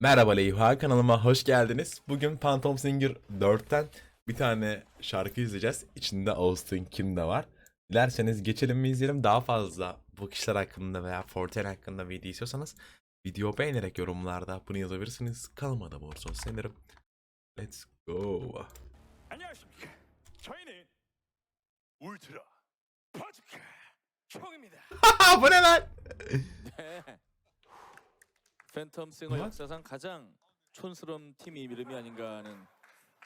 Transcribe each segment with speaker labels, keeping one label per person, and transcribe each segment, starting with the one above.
Speaker 1: Merhaba Leyha kanalıma hoş geldiniz. Bugün Phantom Singer 4'ten bir tane şarkı izleyeceğiz. İçinde Austin Kim de var. Dilerseniz geçelim mi izleyelim. Daha fazla bu kişiler hakkında veya Forten hakkında video istiyorsanız video beğenerek yorumlarda bunu yazabilirsiniz. Kanalıma da borsa sevinirim. Let's go.
Speaker 2: 안녕하십니까. 저희는 울트라 바주카 총입니다.
Speaker 1: bu ne lan?
Speaker 3: 네. 팬텀 싱어
Speaker 1: 뭐야?
Speaker 3: 역사상 가장 촌스러운 팀이 이름이 아닌가 하는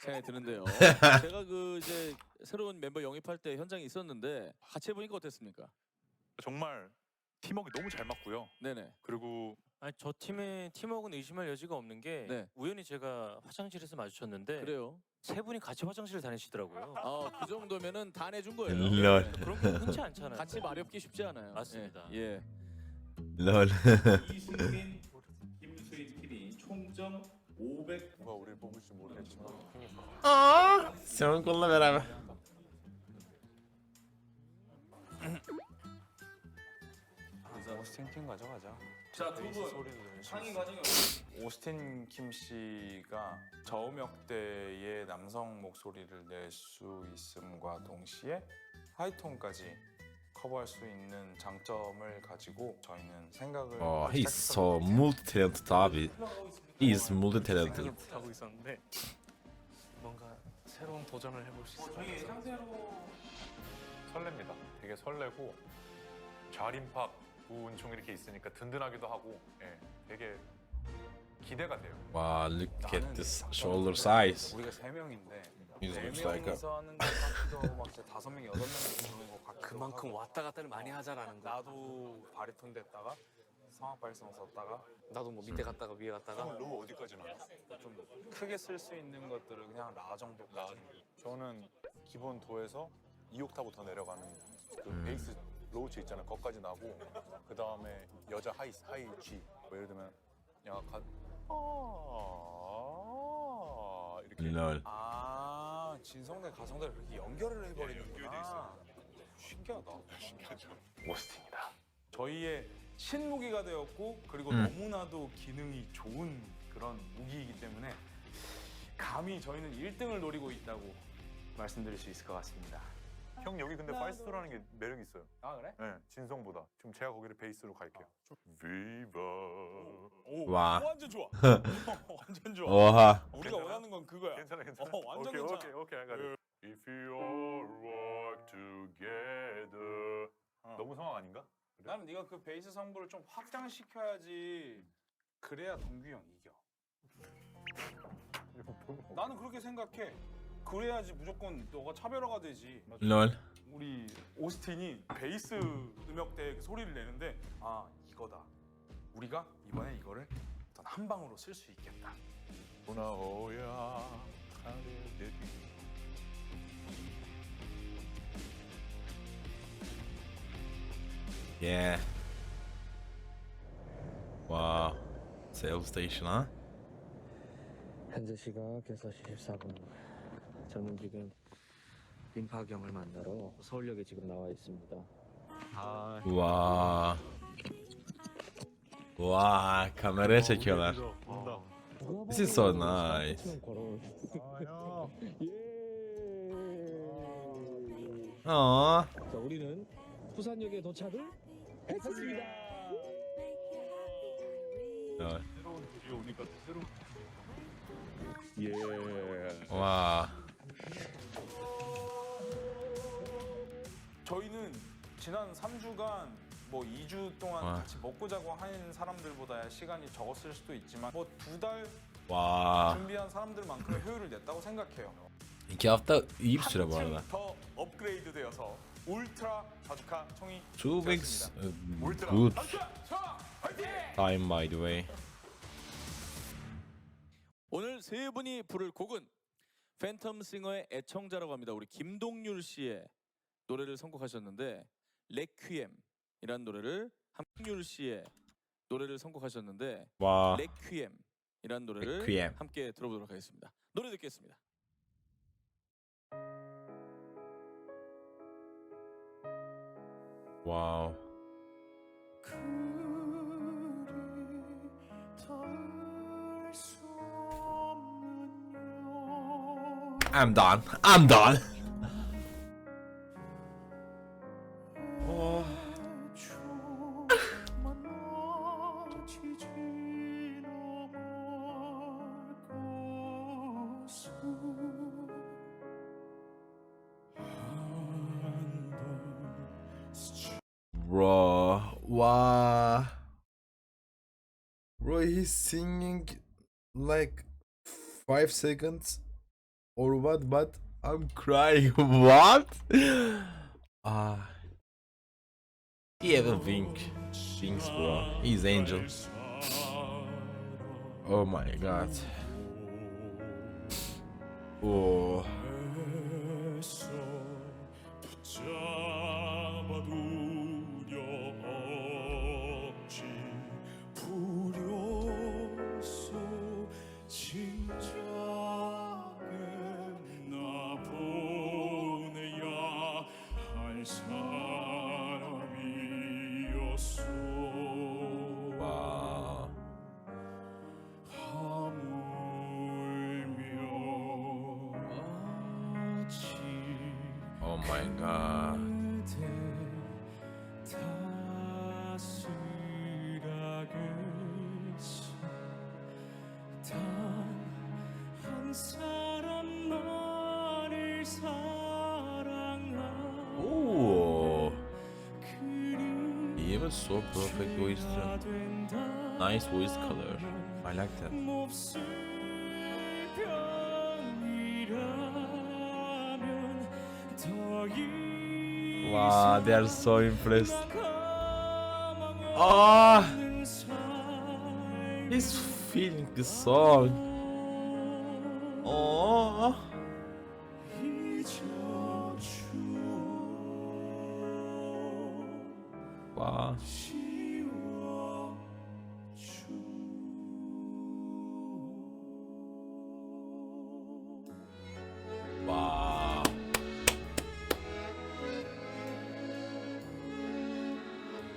Speaker 3: 생각이 드는데요. 제가 그 이제 새로운 멤버 영입할 때 현장에 있었는데 같이 해보니까 어땠습니까?
Speaker 2: 정말 팀워크 너무 잘 맞고요.
Speaker 3: 네네.
Speaker 2: 그리고
Speaker 4: 아니 저 팀의 팀워크는 의심할 여지가 없는 게
Speaker 3: 네.
Speaker 4: 우연히 제가 화장실에서 마주쳤는데
Speaker 3: 그래요.
Speaker 4: 세 분이 같이 화장실 다니시더라고요.
Speaker 3: 어, 그 정도면은 다 내준 거예요.
Speaker 1: 롤.
Speaker 3: 네.
Speaker 4: 그런 게 흔치 않잖아요.
Speaker 3: 같이 마렵기 쉽지 않아요.
Speaker 4: 맞습니다.
Speaker 3: 예. 예.
Speaker 5: 이승민, 3,500
Speaker 2: 누가 우리를 뽑을지 모르겠지만.
Speaker 1: Aa, Sinan koluna
Speaker 6: 오스틴 팀 가져가자.
Speaker 5: 자두분. 상의 과정이
Speaker 6: 오스틴 김 씨가 저음역대의 남성 목소리를 낼 수 있음과 동시에 하이톤까지 커버할 수 있는 장점을 가지고 저희는 생각을
Speaker 1: Oh, he's so multi-talented abi. He is multi-talented.
Speaker 4: 생각을 못 하고 있었는데 뭔가 새로운 도전을 해볼 수 있을 것
Speaker 5: 저희
Speaker 4: 같아서
Speaker 5: 상대로
Speaker 2: 설렙니다. 되게 설레고 좌림팍 우은총 이렇게 있으니까 든든하기도 하고 예, 되게 기대가 돼요.
Speaker 1: Wow, look at this shoulder
Speaker 6: 그
Speaker 1: size.
Speaker 6: 우리가 세 명인데
Speaker 1: He
Speaker 6: 네
Speaker 1: looks like a
Speaker 6: 명이서 하는 것 같기도 하고 막 진짜 다섯 명 여덟 명것 같기도
Speaker 4: 그만큼
Speaker 6: 하고.
Speaker 4: 왔다 갔다를 많이 하자라는 거.
Speaker 6: 나도 바리톤 됐다가 성악 발성 썼다가
Speaker 4: 나도 뭐 밑에 갔다가 위에 갔다가
Speaker 2: 로 어디까지 나요?
Speaker 6: 좀 크게 쓸 수 있는 것들을 그냥 라 정도까지
Speaker 2: 저는 기본 도에서 2옥타브 더 내려가는 그
Speaker 1: 음.
Speaker 2: 베이스 로우 치 있잖아요. 거기까지 나고 그 다음에 여자 하이 하이 G 뭐 예를 들면 약간 아 이렇게.
Speaker 6: 아 진성대 가성대를 그렇게 연결을 해버리는구나 신기하다
Speaker 2: 신기하죠. 오스틴이다.
Speaker 6: 저희의 신무기가 되었고 그리고
Speaker 1: 음.
Speaker 6: 너무나도 기능이 좋은 그런 무기이기 때문에 감히 저희는 1등을 노리고 있다고 말씀드릴 수 있을 것 같습니다
Speaker 2: 형 여기 근데 파이스트라는 게 매력 있어요.
Speaker 6: 아 그래?
Speaker 2: 네, 진성보다. 지금 제가 거기를 베이스로 갈게요. 비바.
Speaker 6: 오
Speaker 1: 와.
Speaker 6: 완전 좋아 완전 좋아
Speaker 1: Oha.
Speaker 2: 괜찮아, 괜찮아.
Speaker 6: 어, 완전
Speaker 2: 오케이,
Speaker 6: 괜찮아.
Speaker 2: 오케이, 오케이, I got it. If you all work together.
Speaker 6: 어.
Speaker 2: 너무 성악 아닌가?
Speaker 6: 나는 네가 그 베이스 성부를 좀 확장시켜야지 그래야 동규 형 이겨 나는 그렇게 생각해 그래야지 무조건 너가 차별화가 되지
Speaker 1: Lol.
Speaker 6: 우리 오스틴이 베이스 음역대에 그 소리를 내는데 아 이거다 우리가 이번에 이거를 어떤 한 방으로 쓸 수 있겠다
Speaker 2: 보나호야 하늘들이
Speaker 1: Yeah. Wow. Sales station, huh?
Speaker 7: 현재 시각 6시 14분. 저는 지금 민파경을 만나러 서울역에 지금 나와 있습니다.
Speaker 1: Wow. Wow, kameraya çekiyorlar. This is so nice. Aa.
Speaker 7: 자, 우리는 부산역에 도착을 했습니다.
Speaker 1: Lol.
Speaker 2: 새로운 도시에 오니까 또 새로운
Speaker 1: Wow.
Speaker 6: 저희는 지난 3주간 뭐 2주 동안
Speaker 1: 와.
Speaker 6: 같이 먹고 자고 한 사람들보다 시간이 적었을 수도 있지만 뭐 두달
Speaker 1: Wow.
Speaker 6: 준비한 사람들만큼의 효율을 냈다고 생각해요.
Speaker 1: İki hafta iyi bir süre bu arada.
Speaker 6: 더 업그레이드 되어서 울트라 바주카 총이
Speaker 1: Two weeks.
Speaker 6: 되었습니다.
Speaker 1: uh,
Speaker 6: 울트라
Speaker 1: good
Speaker 6: 바주카 총 화이팅!
Speaker 1: time by the way.
Speaker 3: 오늘 세 분이 부를 곡은 팬텀 싱어의 애청자라고 합니다. 우리 김동률 씨의 노래를 선곡하셨는데 레퀴엠이라는 노래를 함률 씨의 노래를 선곡하셨는데
Speaker 1: Wow.
Speaker 3: 레퀴엠이라는 노래를
Speaker 1: 레퀴엠.
Speaker 3: 함께 들어보도록 하겠습니다. 노래 듣겠습니다.
Speaker 1: Wow.
Speaker 8: I'm done. I'm done. Singing like five seconds or what? But I'm crying. what? Ah. he even wink. Winks, bro. He's angel. Oh my god. Oh. 와. Oh my god. Ooh. He was so perfect voice. Nice voice color. I like that. Wow, they are so impressed. Ah, he's feeling the song.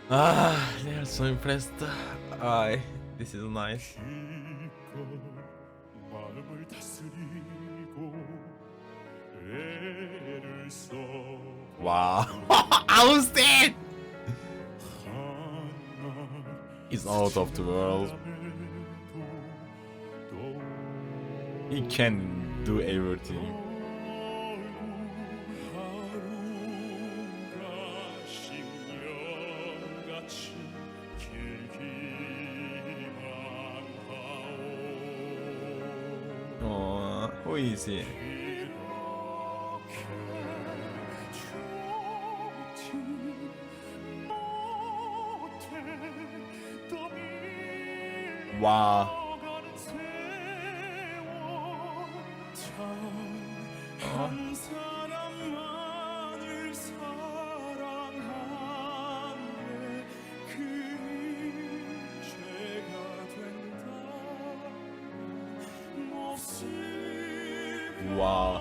Speaker 8: Ah, they are so impressed. I. This is nice. Wow. Austin! He's out of the world. He can do everything. Oh, who is he? Wow. 어? 와.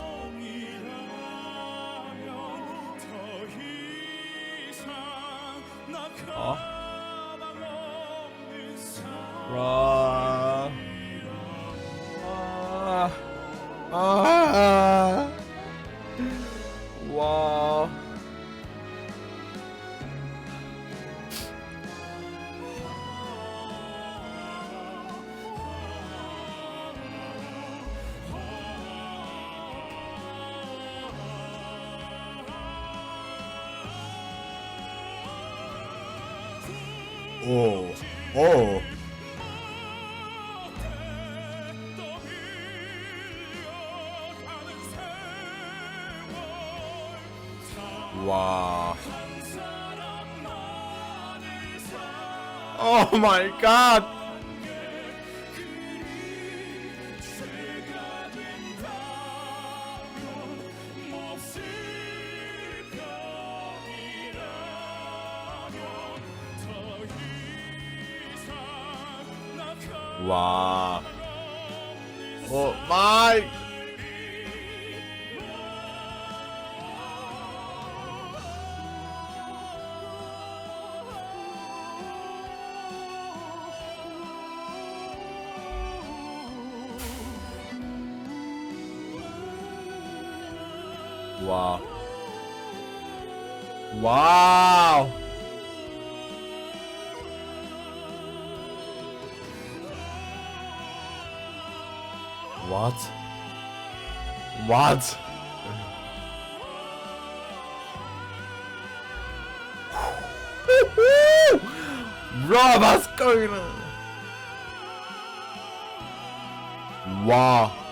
Speaker 8: 어? 와. 아. 아. 와. Oh my god. 와. 오 마이. Wow. What? What? Bro, what's going on? Wow.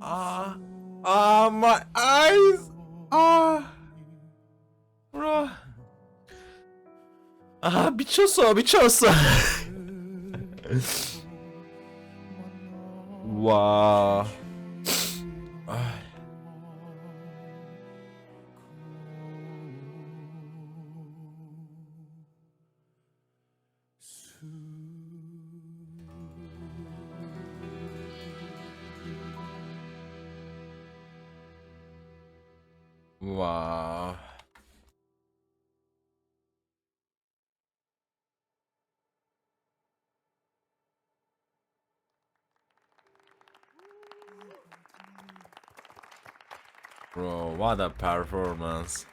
Speaker 8: Ah, ah, my eyes. Ah, bro. Ah, bichoso, bichoso. wow. 와. Bro, what a performance.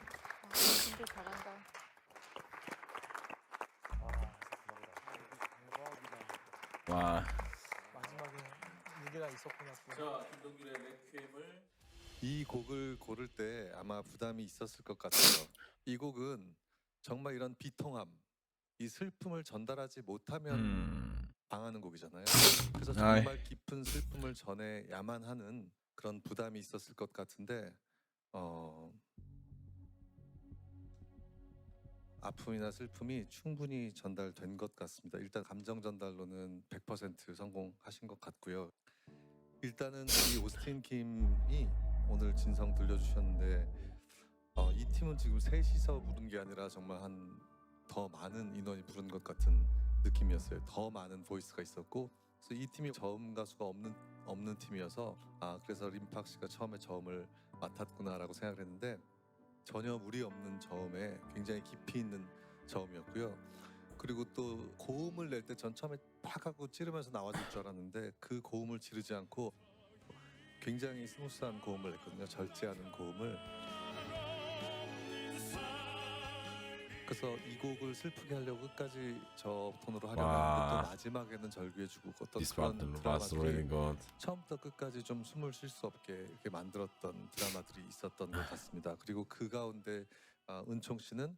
Speaker 9: 이 곡을 고를 때 아마 부담이 있었을 것 같아요. 이 곡은 정말 이런 비통함, 이 슬픔을 전달하지 못하면
Speaker 8: 음.
Speaker 9: 당하는 곡이잖아요. 그래서
Speaker 8: 아이.
Speaker 9: 정말 깊은 슬픔을 전해야만 하는 그런 부담이 있었을 것 같은데 어, 아픔이나 슬픔이 충분히 전달된 것 같습니다. 일단 감정 전달로는 100% 성공하신 것 같고요. 일단은 이 오스틴 킴이 오늘 진성 들려주셨는데 어, 이 팀은 지금 셋이서 부른 게 아니라 정말 한 더 많은 인원이 부른 것 같은 느낌이었어요. 더 많은 보이스가 있었고 그래서 이 팀이 저음 가수가 없는 없는 팀이어서 아 그래서 림팍 씨가 처음에 저음을 맡았구나라고 생각을 했는데 전혀 무리 없는 저음에 굉장히 깊이 있는 저음이었고요. 그리고 또 고음을 낼 때 전 처음에 팍 하고 찌르면서 나와줄 줄 알았는데 그 고음을 지르지 않고 굉장히 스무스한 고음을 냈거든요. 절제 않은 고음을. 그래서 이 곡을 슬프게 하려고 끝까지 저 톤으로. 했는데 또 마지막에는 절규해주고 어떤 그런 드라마들이. 처음부터 끝까지 좀 숨을 쉴 수 없게 이렇게 만들었던 드라마들이 있었던 것 같습니다. 그리고 그 가운데 아, 은총 씨는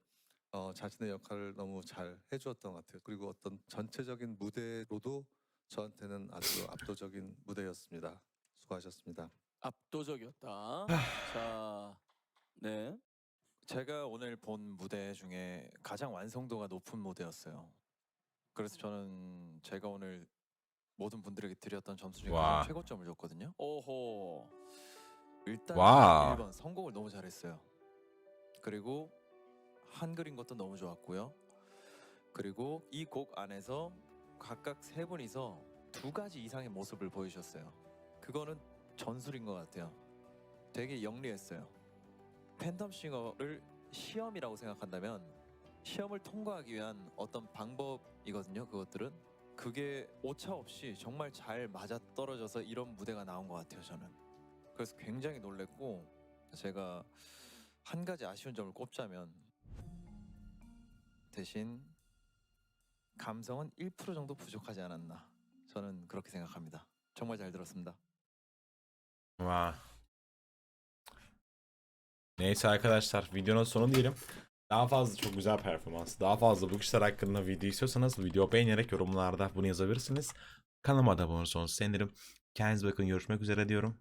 Speaker 9: 어, 자신의 역할을 너무 잘 해주었던 것 같아요. 그리고 어떤 전체적인 무대로도 저한테는 아주 압도적인 무대였습니다. 수고하셨습니다.
Speaker 3: 압도적이었다. 자, 네.
Speaker 10: 제가 오늘 본 무대 중에 가장 완성도가 높은 무대였어요. 그래서 저는 제가 오늘 모든 분들에게 드렸던 점수 중에
Speaker 8: 와.
Speaker 10: 가장 최고점을 줬거든요.
Speaker 3: 오호.
Speaker 10: 일단
Speaker 8: 와.
Speaker 10: 1번 선곡을 너무 잘했어요. 그리고 한글인 것도 너무 좋았고요. 그리고 이 곡 안에서 각각 세 분이서 두 가지 이상의 모습을 보여주셨어요. 그거는 전술인 것 같아요. 되게 영리했어요. 팬텀 싱어를 시험이라고 생각한다면 시험을 통과하기 위한 어떤 방법이거든요. 그것들은 그게 오차 없이 정말 잘 맞아 떨어져서 이런 무대가 나온 것 같아요. 저는 그래서 굉장히 놀랬고 제가 한 가지 아쉬운 점을 꼽자면 대신 감성은 1% 정도 부족하지 않았나 저는 그렇게 생각합니다. 정말 잘 들었습니다.
Speaker 8: Vay. Neyse arkadaşlar videonun sonu diyelim. Daha fazla çok güzel performans. Daha fazla bu kişiler hakkında video istiyorsanız video beğenerek yorumlarda bunu yazabilirsiniz. Kanalıma da abone olursanız sevinirim. Kendinize bakın görüşmek üzere diyorum.